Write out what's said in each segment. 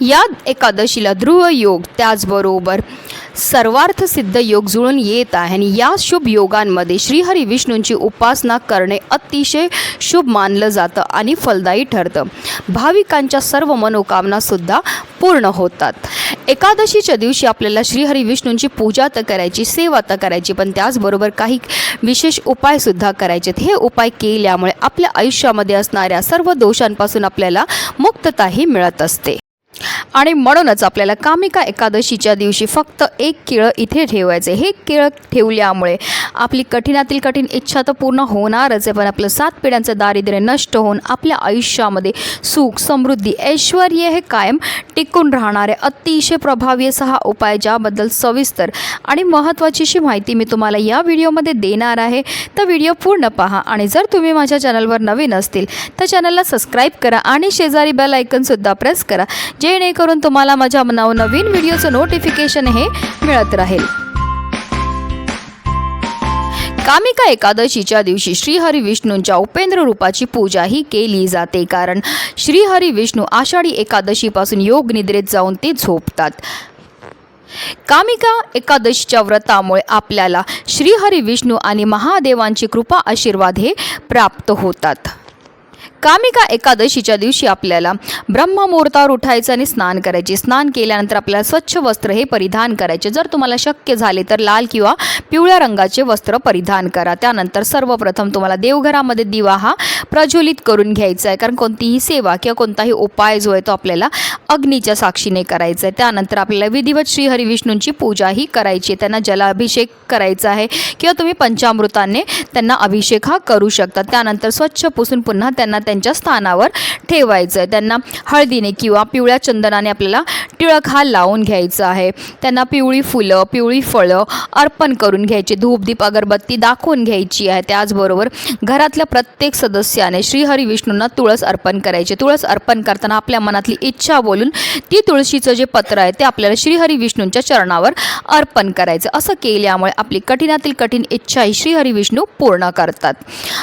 या एकादशीला ध्रुव योग त्याचबरोबर सर्वार्थ सिद्ध योग जुळून येत आहे. आणि या शुभ योगांमध्ये श्रीहरी विष्णूंची उपासना करणे अतिशय शुभ मानलं जातं आणि फलदायी ठरतं. भाविकांच्या सर्व मनोकामनासुद्धा पूर्ण होतात. एकादशीच्या दिवशी आपल्याला श्रीहरी विष्णूंची पूजा तर करायची सेवा तर करायची पण त्याचबरोबर काही विशेष उपायसुद्धा करायचे हे उपाय केल्यामुळे आपल्या आयुष्यामध्ये असणाऱ्या सर्व दोषांपासून आपल्याला मुक्तताही मिळत असते. आणि म्हणूनच आपल्याला कामिका एकादशीच्या दिवशी फक्त एक केळं इथे ठेवायचे. हे केळं ठेवल्यामुळे आपली कठीणातील कठीण इच्छा तर पूर्ण होणारच आहे पण आपलं सात पिढ्यांचं दारिद्र्य नष्ट होऊन आपल्या आयुष्यामध्ये सुख समृद्धी ऐश्वर हे कायम टिकून राहणारे अतिशय प्रभावी असा हा उपाय ज्याबद्दल सविस्तर आणि महत्त्वाची अशी माहिती मी तुम्हाला या व्हिडिओमध्ये देणार आहे. तर व्हिडिओ पूर्ण पहा आणि जर तुम्ही माझ्या चॅनलवर नवीन असतील तर चॅनलला सबस्क्राईब करा आणि शेजारी बेल ऐकनसुद्धा प्रेस करा जे जेणेकरून तुम्हाला माझ्या नवनवीन व्हिडिओचं नोटिफिकेशन हे मिळत राहील. कामिका एकादशीच्या दिवशी श्रीहरी विष्णूंच्या उपेंद्र रूपाची पूजा ही केली जाते कारण श्रीहरी विष्णू आषाढी एकादशीपासून योग निद्रेत जाऊन ते झोपतात. कामिका एकादशीच्या व्रतामुळे आपल्याला श्रीहरी विष्णू आणि महादेवांची कृपा आशीर्वाद हे प्राप्त होतात. कामिका एकादशीच्या दिवशी आपल्याला ब्रह्ममुहूर्तावर उठायचं आणि स्नान करायचे. स्नान केल्यानंतर आपल्याला स्वच्छ वस्त्र हे परिधान करायचे. जर तुम्हाला शक्य झाले तर लाल किंवा पिवळ्या रंगाचे वस्त्र परिधान करा. त्यानंतर सर्वप्रथम तुम्हाला देवघरामध्ये दिवा हा प्रज्वलित करून घ्यायचा आहे. कारण कोणतीही सेवा किंवा कोणताही उपाय जो आहे तो आपल्याला अग्नीच्या साक्षीने करायचा आहे. त्यानंतर आपल्याला विधिवत श्रीहरिविष्णूंची पूजाही करायची आहे. त्यांना जलाभिषेक करायचा आहे किंवा तुम्ही पंचामृताने त्यांना अभिषेक हा करू शकता. त्यानंतर स्वच्छ पुसून पुन्हा त्यांना त्यांच्या स्थानावर ठेवायचं. आहे त्यांना हळदीने किंवा पिवळ्या चंदनाने आपल्याला टिळक हा लावून घ्यायचा आहे. त्यांना पिवळी फुलं पिवळी फळं अर्पण करून घ्यायची. धूपदीप अगरबत्ती दाखवून घ्यायची आहे. त्याचबरोबर घरातल्या प्रत्येक सदस्याने श्रीहरी विष्णूंना तुळस अर्पण करायचे. तुळस अर्पण करताना आपल्या मनातली इच्छा बोलून ती तुळशीचं जे पत्र आहे ते आपल्याला श्रीहरी विष्णूंच्या चरणावर अर्पण करायचं. असं केल्यामुळे आपली कठीणातील कठीण इच्छा ही श्रीहरी विष्णू पूर्ण करतात.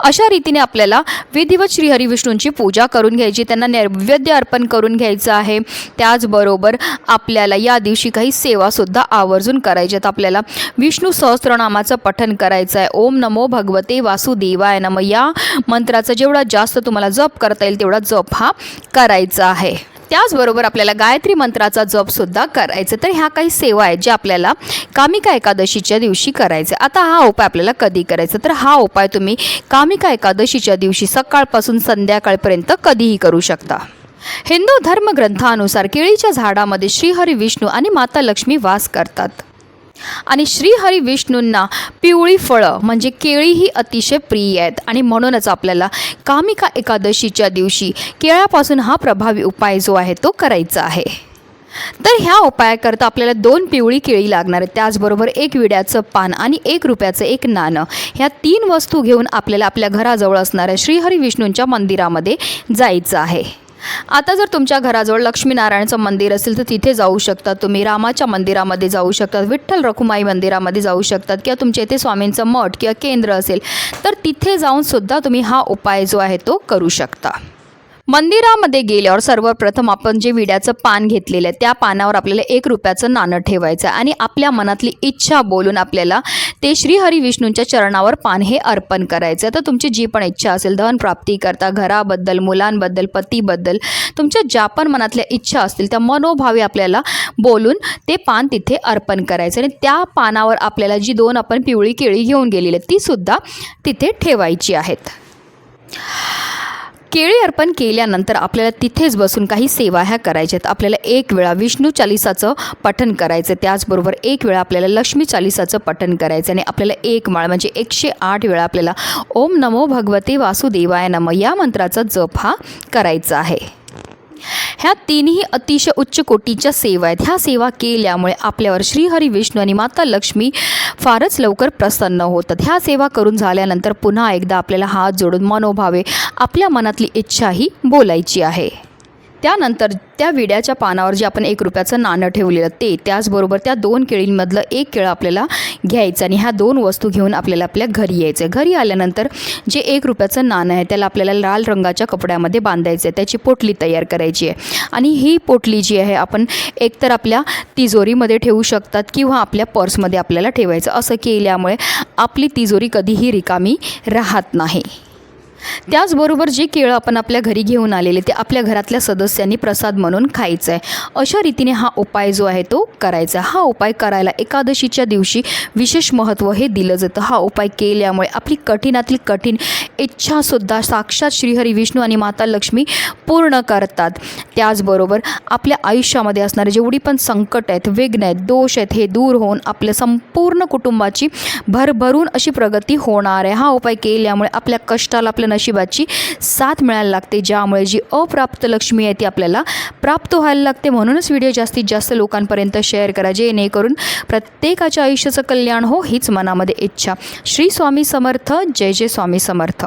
अशा रीतीने आपल्याला विधिवत श्रीहरी विष्णूंची पूजा करून घ्यायची त्यांना नैवेद्य अर्पण करून घ्यायचं आहे. त्याचबरोबर आपल्याला या दिवशी काही सेवासुद्धा आवर्जून करायच्यात आपल्याला विष्णू सहस्त्रनामाचं पठन करायचं आहे. ओम नमो भगवते वासुदेवाय नम. या मंत्राचा जेवढा जास्त तुम्हाला जप करता येईल तेवढा जप हा करायचा आहे. त्याचबरोबर आपल्याला गायत्री मंत्राचा जपसुद्धा करायचं. तर ह्या काही सेवा आहेत ज्या आपल्याला कामिका एकादशीच्या दिवशी करायचं. आता हा उपाय आपल्याला कधी करायचा? तर हा उपाय तुम्ही कामिका एकादशीच्या दिवशी सकाळपासून संध्याकाळपर्यंत कधीही करू शकता. हिंदू धर्मग्रंथानुसार केळीच्या झाडामध्ये श्रीहरी विष्णू आणि माता लक्ष्मी वास करतात. आणि श्रीहरी विष्णूंना पिवळी फळं म्हणजे केळी ही अतिशय प्रिय आहेत. आणि म्हणूनच आपल्याला कामिका एकादशीच्या दिवशी केळ्यापासून हा प्रभावी उपाय जो आहे तो करायचा आहे. तर ह्या उपायाकरता आपल्याला दोन पिवळी केळी लागणार आहेत. त्याचबरोबर एक विड्याचं पान आणि एक रुपयाचं एक नाणं. ह्या तीन वस्तू घेऊन आपल्याला आपल्या घराजवळ असणाऱ्या श्रीहरी विष्णूंच्या मंदिरामध्ये जायचं आहे. आता जर तुमच्या घराजवळ लक्ष्मीनारायणचं मंदिर असेल तर तिथे जाऊ शकता. तुम्ही रामाच्या मंदिरामध्ये जाऊ शकतात विठ्ठल रखुमाई मंदिरामध्ये जाऊ शकतात किंवा तुमच्या इथे स्वामींचं मठ किंवा केंद्र असेल तर तिथे जाऊन सुद्धा तुम्ही हा उपाय जो आहे तो करू शकता. मंदिरामध्ये गेल्यावर सर्वप्रथम आपण जे विड्याचं पान घेतलेलं आहे त्या पानावर आपल्याला एक रुपयाचं नाणं ठेवायचं आहे आणि आपल्या मनातली इच्छा बोलून आपल्याला ते श्रीहरी विष्णूंच्या चरणावर पान हे अर्पण करायचं आहे. तर तुमची जी पण इच्छा असेल धन प्राप्ती करता घराबद्दल मुलांबद्दल पतीबद्दल तुमच्या ज्या पण मनातल्या इच्छा असतील त्या मनोभावे आपल्याला बोलून ते पान तिथे अर्पण करायचं आणि त्या पानावर आपल्याला जी दोन आपण पिवळी केळी घेऊन गेलेली आहेत ती सुद्धा तिथे ठेवायची आहेत. केळी अर्पण केल्यानंतर आपल्याला तिथेच बसून काही सेवा ह्या करायच्या आहेत आपल्याला एक वेळा विष्णू चालिसाचं पठण करायचं त्याचबरोबर एक वेळा आपल्याला लक्ष्मी चालिसाचं पठण करायचं आणि आपल्याला एक माळ म्हणजे एकशे आठ वेळा आपल्याला ओम नमो भगवते वासुदेवाय नम या मंत्राचा जप हा करायचा आहे. ह्या तिन्ही अतिशय उच्च कोटीच्या सेवा आहेत. ह्या सेवा केल्यामुळे आपल्यावर श्रीहरी विष्णू आणि माता लक्ष्मी फारच लवकर प्रसन्न होतात. ह्या सेवा करून झाल्यानंतर पुन्हा एकदा आपल्याला हात जोडून मनोभावे आपल्या मनातली इच्छाही बोलायची आहे. त्यानंतर त्या विड्याच्या पानावर जे आपण एक रुपयाचं नाणं ठेवलेलं ते त्याचबरोबर त्या दोन केळींमधलं एक केळं आपल्याला घ्यायचं आणि ह्या दोन वस्तू घेऊन आपल्याला आपल्या घरी यायचं आहे. घरी आल्यानंतर जे एक रुपयाचं नाणं आहे त्याला आपल्याला लाल रंगाच्या कपड्यामध्ये बांधायचं आहे. त्याची पोटली तयार करायची आहे. आणि ही पोटली जी आहे आपण एकतर आपल्या तिजोरीमध्ये ठेवू शकतात किंवा आपल्या पर्समध्ये आपल्याला ठेवायचं. असं केल्यामुळे आपली तिजोरी कधीही रिकामी राहत नाही. त्याचबरोबर जे केळं आपण आपल्या घरी घेऊन आलेले ते आपल्या घरातल्या सदस्यांनी प्रसाद म्हणून खायचं आहे अशा रीतीने हा उपाय जो आहे तो करायचा. हा उपाय करायला एकादशीच्या दिवशी विशेष महत्त्व हे दिलं जातं. हा उपाय केल्यामुळे आपली कठीणातील कठीण इच्छासुद्धा साक्षात श्रीहरी विष्णू आणि माता लक्ष्मी पूर्ण करतात. त्याचबरोबर आपल्या आयुष्यामध्ये असणारे जेवढी पण संकट आहेत विघ्न आहेत दोष आहेत हे दूर होऊन आपल्या संपूर्ण कुटुंबाची भरभरून अशी प्रगती होणार आहे. हा उपाय केल्यामुळे आपल्या कष्टाला आपल्या नशिबाची साथ मिळायला लागते ज्यामुळे जी अप्राप्त लक्ष्मी आहे ती आपल्याला प्राप्त व्हायला लागते. म्हणूनच व्हिडिओ जास्तीत जास्त लोकांपर्यंत शेअर करा जेणेकरून प्रत्येकाच्या आयुष्याचं कल्याण हो हीच मनामध्ये इच्छा. श्री स्वामी समर्थ जय जय स्वामी समर्थ.